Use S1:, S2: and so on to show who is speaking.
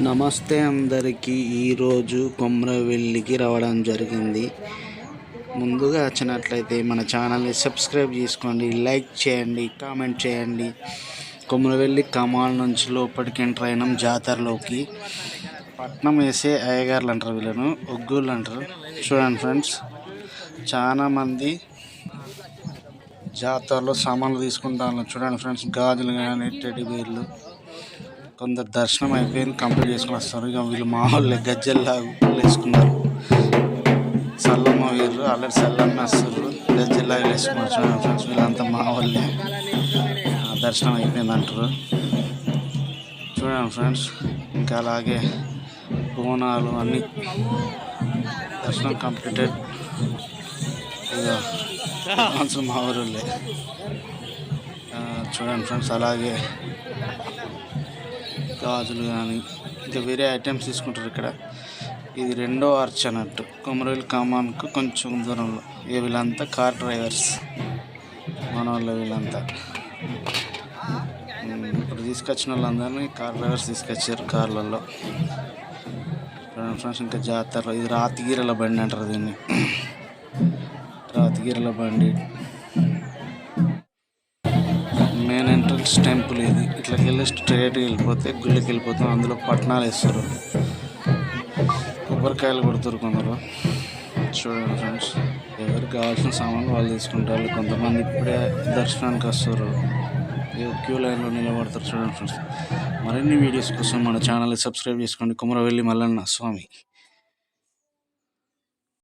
S1: నమస్తే అందరికీ. ఈరోజు కొమ్రవెల్లికి రావడం జరిగింది. ముందుగా వచ్చినట్లయితే మన ఛానల్ని సబ్స్క్రైబ్ చేసుకోండి లైక్ చేయండి కామెంట్ చేయండి. కొమ్రవెల్లి కమాల్ నుంచి లోపలికి ఎంటర్ అయినాం జాతరలోకి. పట్నం వేసే అయ్యగారులు అంటారు వీళ్ళను ఒగ్గులు అంటారు. చూడండి ఫ్రెండ్స్ చాలామంది జాతరలో సామాన్లు తీసుకుంటాను చూడండి ఫ్రెండ్స్ గాజులు కానీ టెడ్డి బేర్లు కొందరు దర్శనం అయిపోయింది కంప్లీట్ చేసుకుని వస్తారు. ఇక వీళ్ళు మా వాళ్ళే గజ్జల్లాగా వేసుకున్నారు. సల్లమ్మ వీళ్ళు ఆల్రెడీ సల్లమ్మ వస్తారు గజ్జల్లా వేసుకున్నారు చూడండి ఫ్రెండ్స్ వీళ్ళంతా మా వాళ్ళే. దర్శనం అయిపోయింది అంటారు. చూడండి ఫ్రెండ్స్ ఇంకా అలాగే బోనాలు అన్నీ దర్శనం కంప్లీటెడ్. ఇక మా ఊళ్ళే చూడండి ఫ్రెండ్స్ అలాగే గాజులు కానీ ఇంకా వేరే ఐటమ్స్ తీసుకుంటారు ఇక్కడ. ఇది రెండో ఆర్చ్ అన్నట్టు. కొమరవెల్లి కామాన్కు కొంచెం దూరంలో. ఇక వీళ్ళంతా కార్ డ్రైవర్స్ మన వాళ్ళు వీళ్ళంతా ఇప్పుడు తీసుకొచ్చిన వాళ్ళందరినీ కార్ డ్రైవర్స్ తీసుకొచ్చారు కార్లలో. ఫ్రెండ్స్ ఇంకా జాతర ఇది రాతిగీరల బండి అంటారు దీన్ని. రాతిగీరల బండి. మెయిన్ టెంపుల్ ఇది. ఇట్లకి వెళ్ళి స్ట్రైట్గా వెళ్ళిపోతే గుళ్ళకి వెళ్ళిపోతాం అందులో పట్నాలు వేస్తారు. కొబ్బరికాయలు కొడుతారు కొందరు. చూడండి ఫ్రెండ్స్ ఎవరికి కావాల్సిన సామాన్లు వాళ్ళు తీసుకుంటారు. కొంతమంది ఇప్పుడే దర్శనానికి వస్తారు. క్యూ లైన్లో నిలబడతారు చూడండి ఫ్రెండ్స్. మరిన్ని వీడియోస్ కోసం మన ఛానల్ని సబ్స్క్రైబ్ చేసుకోండి. కుమరవెల్లి మల్లన్న స్వామి.